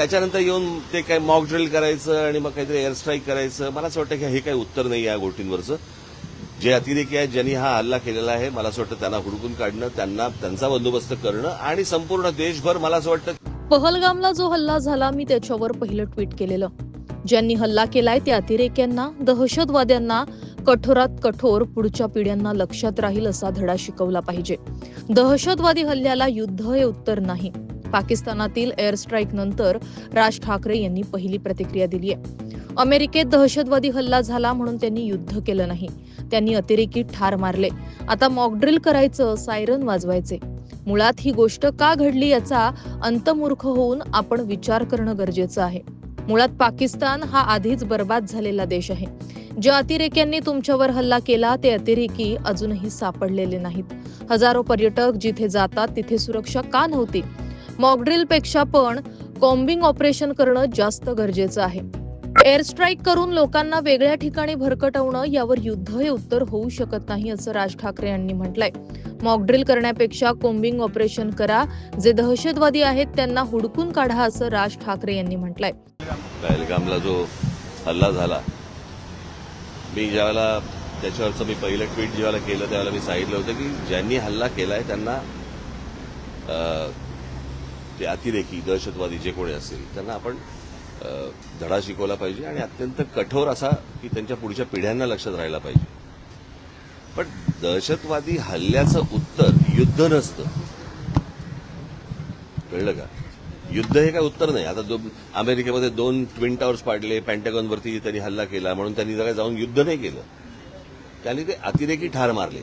त्याच्यानंतर येऊन ते काय मॉक ड्रिल करायचं आणि मग काहीतरी एअर स्ट्राईक करायचं. मला असं वाटतं की हे काही उत्तर नाही या गोष्टींवरचं. जे अतिरेकी आहेत ज्यांनी हा हल्ला केलेला आहे मला असं वाटतं त्यांना हुडकून काढणं त्यांना त्यांचा बंदोबस्त करणं आणि संपूर्ण देशभर मला असं वाटतं पहलगामला जो हल्ला झाला मी त्याच्यावर पहिलं ट्विट केलेलं. ज्यांनी हल्ला केलाय त्या अतिरेक्यांना दहशतवाद्यांना कठोरात कठोर पुढच्या पिढ्यांना लक्षात राहील असा धडा शिकवला पाहिजे. दहशतवादी हल्ल्याला युद्ध हे उत्तर नाही. पाकिस्तानातील एअर स्ट्राईक नंतर राज ठाकरे यांनी पहिली प्रतिक्रिया दिली आहे. अमेरिकेत दहशतवादी हल्ला झाला म्हणून त्यांनी युद्ध केलं नाही. त्यांनी अतिरेकी ठार मारले. आता मॉकड्रिल करायचं सायरन वाजवायचे. मुळात ही गोष्ट का घडली याचा अंतमूर्ख होऊन आपण विचार करणं गरजेचं आहे. मुळात पाकिस्तान हा आधीच बर्बाद झालेला देश आहे. ज्या अतिरेक्यांनी तुमच्यावर हल्ला केला ते अतिरेकी अजूनही सापडलेले नाहीत. हजारो पर्यटक जिथे जातात तिथे सुरक्षा का नव्हती? मॉकड्रिलपेक्षा पण कॉम्बिंग ऑपरेशन करणं जास्त गरजेचं आहे. एअर स्ट्राईक करून लोकांना वेगळ्या ठिकाणी भरकटवणं यावर युद्ध हे उत्तर होऊ शकत नाही असं राज ठाकरे यांनी म्हटलंय. मॉकड्रिल करण्यापेक्षा कोम्बिंग ऑपरेशन करा जे दहशतवादी आहेत त्यांना हुडकून काढा असं राज ठाकरे यांनी म्हटलंय. पहलगामला जो हल्ला झाला मी ज्यावेळेला त्याच्यावरचं मी पहिलं ट्विट ज्यावेळेला केलं त्यावेळेला मी सांगितलं होतं की ज्यांनी हल्ला केलाय त्यांना ते अतिरेकी दहशतवादी जे कोणी असतील त्यांना आपण धडा शिकवला पाहिजे आणि अत्यंत कठोर असा की त्यांच्या पुढच्या पिढ्यांना लक्षात राहायला पाहिजे. पण दहशतवादी हल्ल्याचं उत्तर युद्ध नसतं. कळलं का? युद्ध हे काय उत्तर नाही. आता दो, अमेरिकेमध्ये दोन ट्विन टावर्स पाडले पॅन्टॅगॉनवरती त्यांनी हल्ला केला म्हणून त्यांनी जरा जाऊन युद्ध नाही केलं. त्यांनी ते अतिरेकी ठार मारले.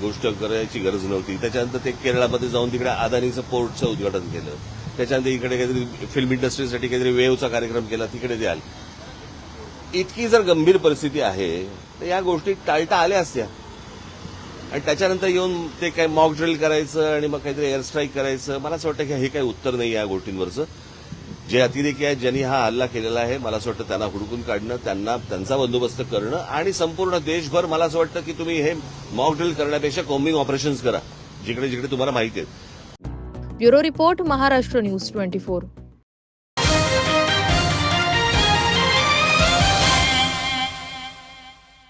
गोष्ट करायची गरज नव्हती. त्याच्यानंतर ते केरळामध्ये जाऊन तिकडे अदानीचं पोर्टचं उद्घाटन केलं. त्याच्यानंतर इकडे काहीतरी फिल्म इंडस्ट्रीसाठी काहीतरी वेवचा कार्यक्रम केला तिकडे द्याल इतकी जर गंभीर परिस्थिती आहे तर या गोष्टी टाळता आल्या असत्या. आणि त्याच्यानंतर येऊन ते काय मॉक ड्रिल करायचं आणि मग काहीतरी एअर स्ट्राईक करायचं मला असं वाटतं की हे काही उत्तर नाही या गोष्टींवरचं. जे अतिरेकी आहेत ज्यांनी हा हल्ला केलेला आहे मला असं वाटतं त्यांना हुडकून काढणं त्यांना त्यांचा बंदोबस्त करणं आणि संपूर्ण देशभर मला असं वाटतं की तुम्ही हे मॉक ड्रिल करण्यापेक्षा कॉम्बिंग ऑपरेशन्स करा जिकडे जिकडे तुम्हाला माहिती आहेत bureau report Maharashtra news twenty four.